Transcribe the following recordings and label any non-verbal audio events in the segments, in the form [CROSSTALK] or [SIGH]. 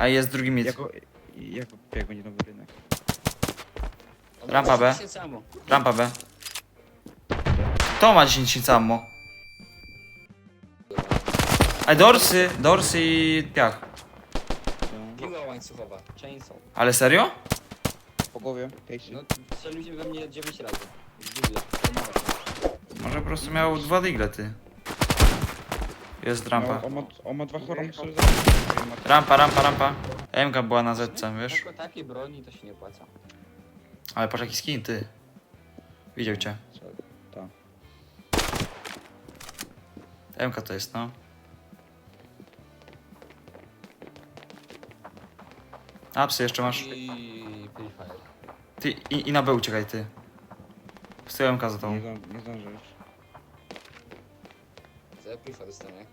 A jest drugi mid. Jako, jako biegł nie nowy rynek. Rampa B. Się samo. Rampa B. To ma 10 tysięcy ammo. Ej, dorsy, dorsy i piach. Piła łańcuchowa. Chainsaw. Ale serio? Po głowie, Casey. No, strzelił we mnie 9 razy. Może po prostu miał dwa digle, ty. Jest rampa. No, on, ma, on ma dwa choroby, które Rampa, rampa, rampa. MK była na zetce, wiesz? Tylko takiej broni to się nie opłaca. Ale patrz jaki skin, ty. Widział cię. Tak. MK to jest, no. Apsy jeszcze masz. I. Ty i, i na B uciekaj, ty. Z tyłu MK za zdąży- nie zdążysz. Za Prifa dostanę.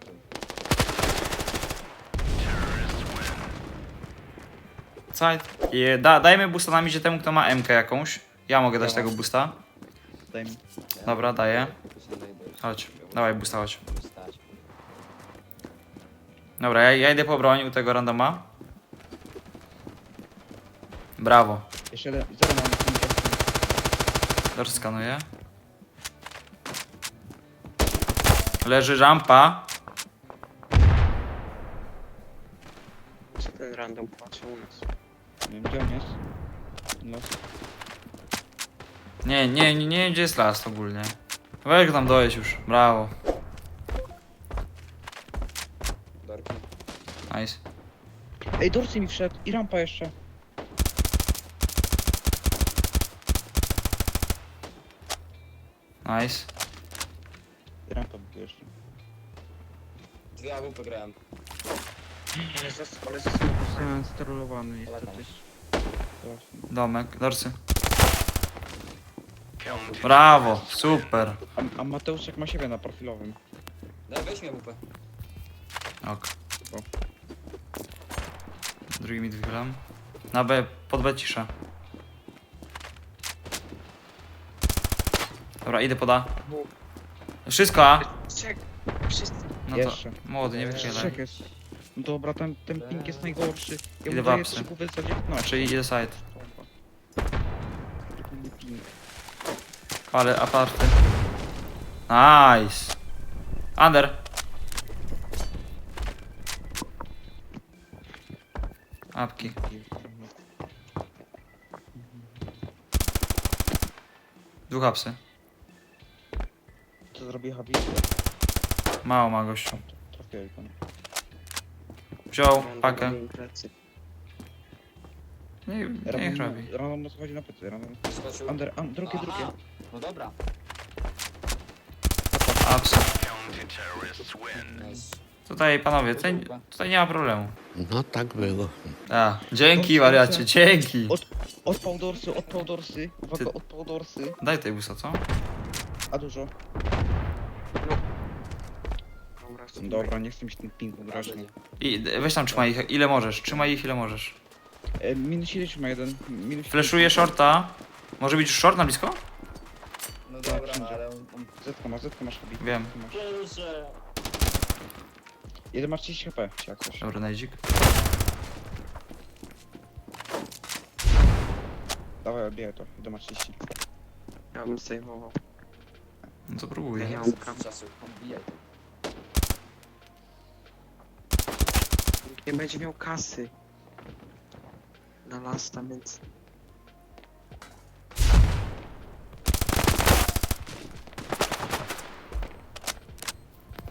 Side. I da, dajmy boosta na midzie temu, kto ma MK jakąś. Ja mogę dać Ja tego mam. boosta. Daj mi. Dobra, daję. Chodź. Dawaj boosta, chodź. Dobra, ja, ja idę po broń u tego randoma. Brawo. Jeszcze jeden, zero mam Dobrze skanuję. Leży rampa. Co ten random patrzy u nas? Nie wiem, gdzie on jest. Los. Nie, nie, nie, nie gdzie jest las ogólnie. Weź go tam dojeść już. Brawo. Dorki. Nice. Ej, Dorsey mi wszedł i rampa jeszcze. Nice. Był jeszcze. Dwie AWP grałem. Ale zas, ale. Zostałem. Ładnie. Właśnie. Domek. Dorsy. Brawo. Super. A, a Mateuszek ma siebie na profilowym. Daj, weź mi AWP. Ok. O. Drugi mid wychylam. Na B, pod B cisza. Dobra, idę poda. Wszystko A. Czek, wszyscy. No to Jeszcze. młody, nie wychylaj. Jest. No dobra, ten, ten ping jest najgorszy. Ja Idę mu w daję trzy za 19. Czyli idzie side. Ping. Ale aparty. Nice. Under. Apki. Dwóch apsy. Zrobi Habi? Mało ma gościu. Trafiłeś go. Wziął Random pakę. Nie, nie Random, robi. random chodzi na plecy. Random. Skoczył. Under, un, drugie, Aha. drugie. No dobra. Nice. Tutaj panowie, tutaj, tutaj nie ma problemu. No tak było. A, dzięki wariacie, dzięki. Od, odpał dorsy, odpał dorsy. Uwaga, Ty- odpał dorsy. Daj tej busa, co? A dużo. Dobra, super. Dobra, nie chcę mi się ten pingu grać. I weź tam trzymaj ich, ile możesz. Trzymaj ich ile możesz. E, minus 7 ma jeden. Minus Fleszuję shorta. Może być już short na blisko? No dobra, no ale on... on... Zetka masz, zetka masz Habi. Wiem. Zetka masz. Jeden masz 30 HP, czy jak coś. Dobry najdzik. Dawaj, odbijaj to. Jeden masz 30. Ja bym zdejmował. No to próbuję. Ja Nie mam prawo. czasu. Odbijaj. Nie będzie miał kasy. Na lasta, więc...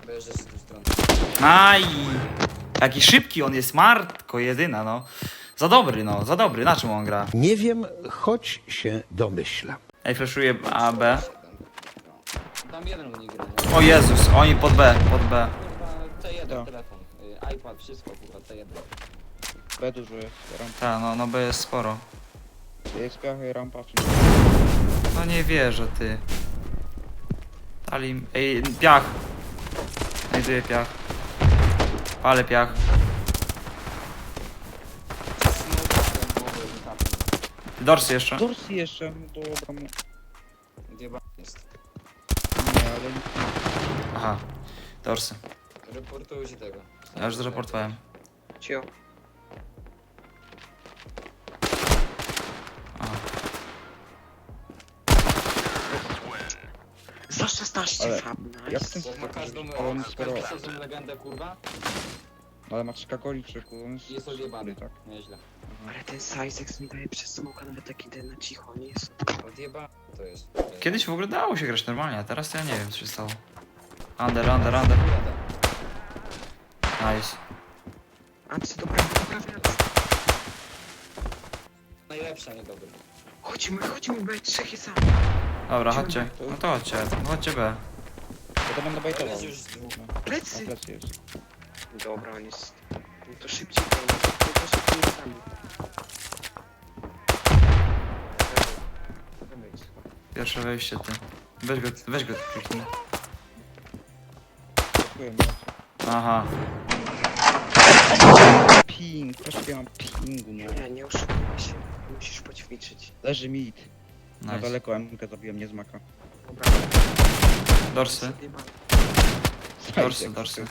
Wyjeżdżę z tej strony. Aj! Jaki szybki on jest, Martko, jedyna, no. Za dobry, no, za dobry. Na czym on gra? Nie wiem, choć się domyślam. Ej, fleszuję A, B. No. Tam jeden u nich gra, nie? O Jezus, oni pod B, pod B. Kurwa, T1 Da. telefon. IPad, wszystko kurwa, T1. B dużo jest. Rampa. Ta, no, no B jest sporo. Jest piach i rampa. Czy... No nie wierzę, ty. Dali... Ej, piach. Znajduję piach. Palę piach. Dorsy jeszcze. Dorsy jeszcze. No dobra, no. Gdzie jest? Nie, ale nic nie. Aha. Dorsy. Reportuj ci tego. Ja już zreportowałem. Cio. Aha. Za 16 Ale fab, nice. ja w tym- Jak ma każdą, On każdą legendę, kurwa, Ale ma trzy kakoliczyku, on jest... Jest odjebany. tak? nieźle. Mhm. Ale ten Sizex mi daje przez smoka nawet taki ten na cicho, nie jest. Odjeba to jest. Kiedyś w ogóle dało się grać normalnie, a teraz to ja nie wiem co się stało. Under, under, under. Jadę. Nice. Ancy, dobra, dobra, dobra. Najlepsza, nie dobry. Chodźmy, chodźmy, B, trzech jest sam. Dobra, chodźcie. No to chodźcie, chodźcie B. Ja to będę bajtował. Jest już z dwóch. No, na Plecy! plecy jest. Dobra, on jest... No to szybciej, to, no to szybciej jest sami. Pierwsze wejście ty. Weź go, weź go kliknij. Dziękuję, nie? Aha. Ping, troszkę mam pingu, no. Nie, nie oszukujmy się. Musisz poćwiczyć. Leży mit. Na Nice. daleko MK zabiłem, nie z maka. Dobra. Dorsy. Dorsy, dorsy.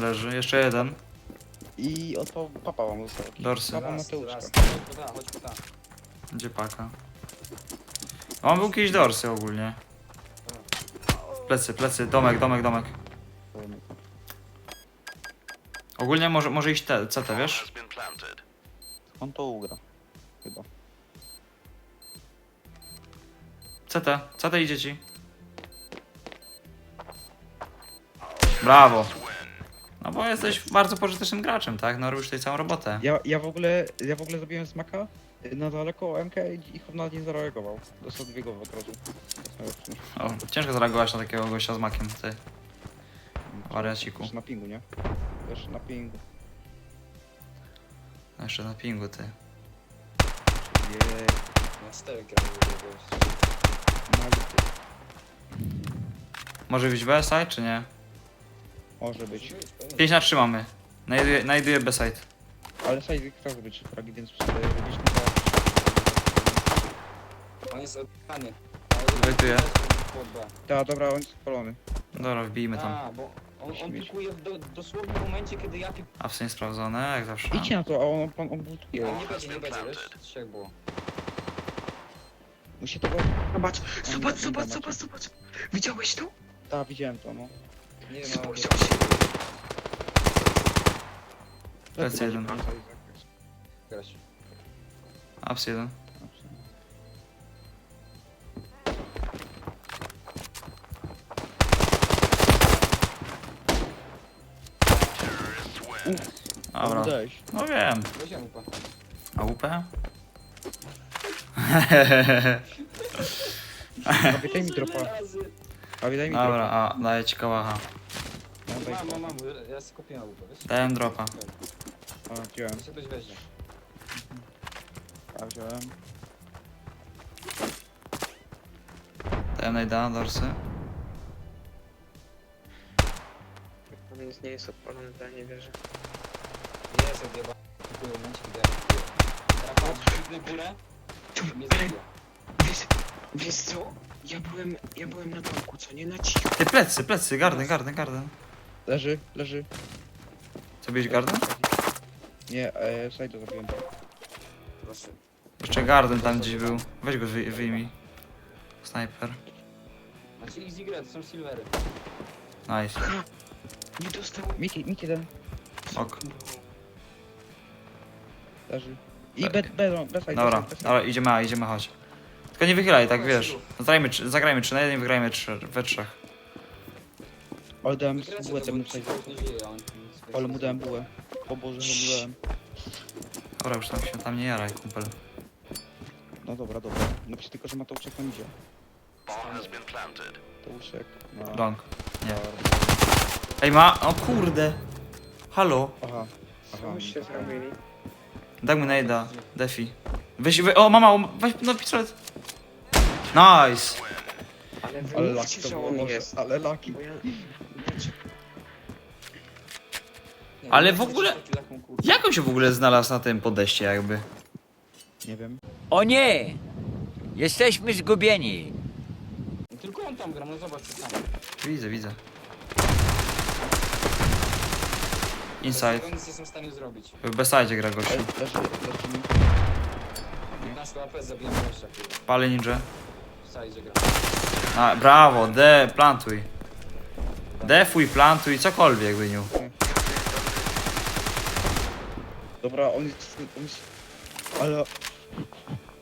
Leży. Jeszcze jeden. I oto papa mam został. Dorsy. Papa Raz, Mateuszka. raz. Chodź po ta, chodź po ta. Gdzie paka? On był kiedyś dorsy ogólnie. Plecy, plecy, domek, domek, domek. Ogólnie może, może iść te, CT, wiesz? On to ugra. Chyba. CT, CT idzie ci. Brawo. No bo jesteś bardzo pożytecznym graczem, tak? No robisz tutaj całą robotę. Ja, ja w ogóle, ja w ogóle zabiłem z maka y, na daleko MK i ich nawet nie zareagował. Dostał dwie głowy od razu. O, ciężko zareagować na takiego gościa z makiem, ty. Wariaciku. Na pingu, nie? Też na pingu. Jeszcze na pingu, ty. Jej. Na gość. Mality. Może być B-side, czy nie? Może być. 5 na 3 mamy. Znajduję, znajduję B-side. Ale Sajzik też być fragi, więc e, robisz na On jest odjebany. Wejtuję. Ta, dobra, on jest spalony. Dobra, wbijmy tam. A, bo on, on Śmieć. pikuje w do, dosłownie w momencie, kiedy ja pikuję. Awsy sprawdzone, jak zawsze. Idźcie na to, a on, on, on. Nie będzie, nie będzie, wiesz? Trzech było. Musi tego... Zobacz, zobacz, zobacz, zobacz, zobacz. Widziałeś to? Ta, widziałem to, no. Nie wiem, ale... Spojrzał się. Plecy jeden. Grać. Ups jeden. Dobra. No wiem. Pan. A UP? A mi dropa. A daj mi Dobra, dropa. a daję ci kałacha. No, daj Mam, mam, mam, ja skupiłem łupę, wiesz? Dałem dropa. A, wziąłem. To się ktoś weźmie. A, wziąłem. Dałem najda, dorsy. Jest, nie jest odpalony, to ja nie wierzę. Jest momencie, kiedy ja pikuję. Rafał, dźwignę górę. Mnie zabiło. Wiesz, wiesz co? Ja byłem, ja byłem na domku, co nie na cicho. Ty plecy, plecy, garden, garden, garden. Leży, leży. Co byś garden? Nie, e, Sajdo zabiłem. Proszę. Jeszcze garden tam gdzieś był. Weź go wy, wyjmij. Sniper. Znaczy easy grę, to są silvery. Nice. Nie dostałem... Miki, Miki ten. Ok. Leży. I Tak. B, B, B, side, Dobra, B, side, B, dobra, idziemy, a, idziemy, chodź. Tylko nie wychylaj, tak wiesz. Zagrajmy, trzy- zagrajmy 3 na 1 i wygrajmy 3, we trzech. Ale dałem bułę to, temu on... Ale mu dałem bułę. O Boże, że mu dałem. Dobra, już tam się tam nie jaraj, kumpel. No dobra, dobra. No przecież tylko, że Mateuszek tam idzie. Mateuszek. No. Long. Nie. Ej, ma, o kurde. Halo. Aha. Aha. Co się zrobili? Daj mu najda, defi. Weź, we, o mama, o, weź no pistolet. Nice. Ale wy Ale laki to że było on może. jest. Ale laki. Bo ja... Nie, Ale nie w ogóle- taką. Jak on się w ogóle znalazł na tym podejście jakby? Nie wiem. O nie! Jesteśmy zgubieni. Tylko on tam gra, no zobacz co tam. Widzę, widzę. Inside. Tego nic nie jestem w stanie zrobić. W beside gra gościu. Leży, leży mi. 15 AP zabijam gościa, kurwa. Pali ninja. offside gra. A, brawo, D, plantuj. Defuj, plantuj, cokolwiek, Byniu. Dobra, on jest... On jest... Ale...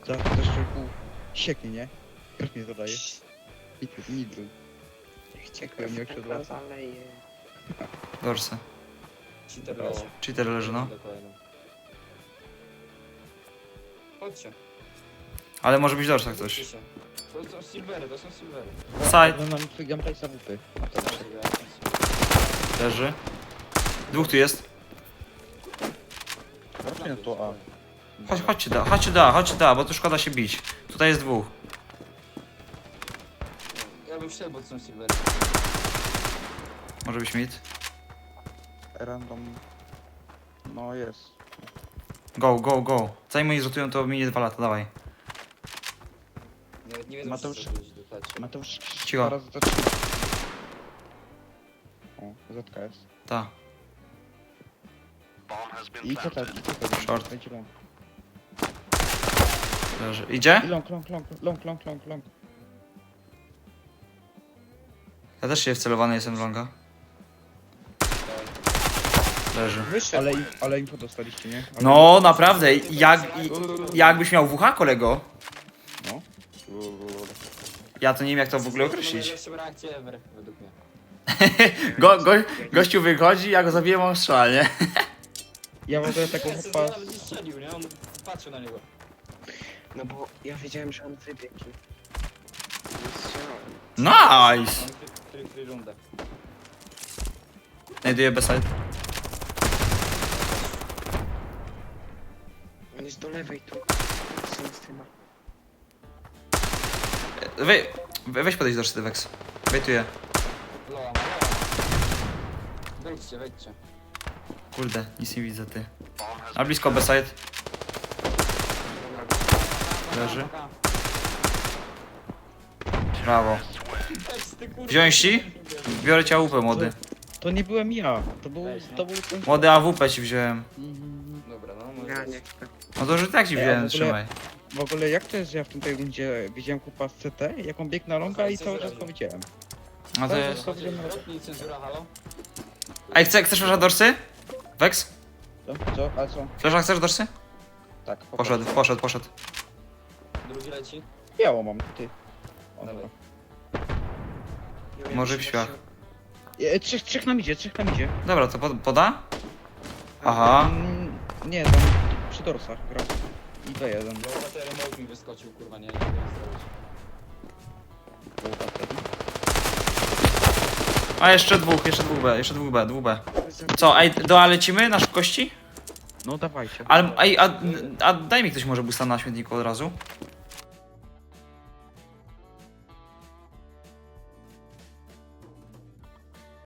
Za, za szczerku sieknie, nie? Krew mnie zadaje. Nic, nic. Chciałem jak się odwraca. zaleje. Cheater leci. Cheater leży, no. Dokładnie. Chodźcie. Ale może być dorsa ktoś. Chodźcie się. To są silvery, to są silvery. Side, No nam gamplay zawupy. leży. Dwóch tu jest. Na to A. Chodź, chodźcie da, chodźcie da, chodźcie da, bo tu szkoda się bić. Tutaj jest dwóch. Ja bym wszedł, bo to są silvery. Może być mid. Random... No jest. Go, go, go. Zanim oni zrotują, to minie dwa lata, dawaj. Nawet nie wiedzą, Mateusz- co zrobić do klaczy. Mateusz... Cicho. dwa razy za trzy. O, ZKS. Ta. I co tak, i co tak? Short. Będzie long. Leży. Idzie? I long, long, long, long, long, long, long. Ja też się wcelowany jestem w longa. Leży. Wyszedł. Ale, im- ale info dostaliście, nie? Ale... No, naprawdę, jak, i- jakbyś miał WH, kolego? No. Ja to nie wiem, jak to w ogóle określić. najlepszą reakcję ever, według mnie. [LAUGHS] Go, go, gościu wychodzi, ja go zabiję, mam strzał, nie? Ja w ogóle taką Nie, chyba... nawet nie strzelił, nie? On patrzył na niego. No bo ja wiedziałem, że on wybiegł. strzelałem. Nice! On free rundę. Znajduję beside. On jest do lewej tu. We- weź podejść do Sztywex. Wejtuję. Wejdźcie, wejdźcie. Kurde, nic nie widzę, ty. A blisko beside. Leży. Brawo. Wziąłeś ci? Biorę cię AWP, młody. To nie byłem ja. To był... No. To był ten... Młody AWP ci wziąłem. Mhm. Dobra, no Ja może... nie chcę. No to, że tak ci wziąłem, trzymaj. W ogóle jak to jest, że ja w tej rundzie widziałem kupa z CT, jak on biegł na longa i cały czas to widziałem. No to jest... Cenzura, halo? Ej, chce, chcesz flasha dorsy? Vex? Co? Co? Ale co? Flasha chcesz dorsy? Tak. Poszedł, poszedł, poszedł. Drugi leci. Biało mam, ty. O, dobra. Może w świach. E, trzech, trzech nam idzie, trzech nam idzie. Dobra, to pod, poda? Aha. Mm, nie, tam przy dorsach gra. I to jeden. Bo ten remote mi wyskoczył, kurwa, nie, nie wiem zrobić. A jeszcze dwóch, jeszcze dwóch B, jeszcze dwóch B, dwóch B. Co, ej, do A lecimy na szybkości? No dawajcie. Ale, ej, a, a daj mi ktoś może busta na śmietniku od razu.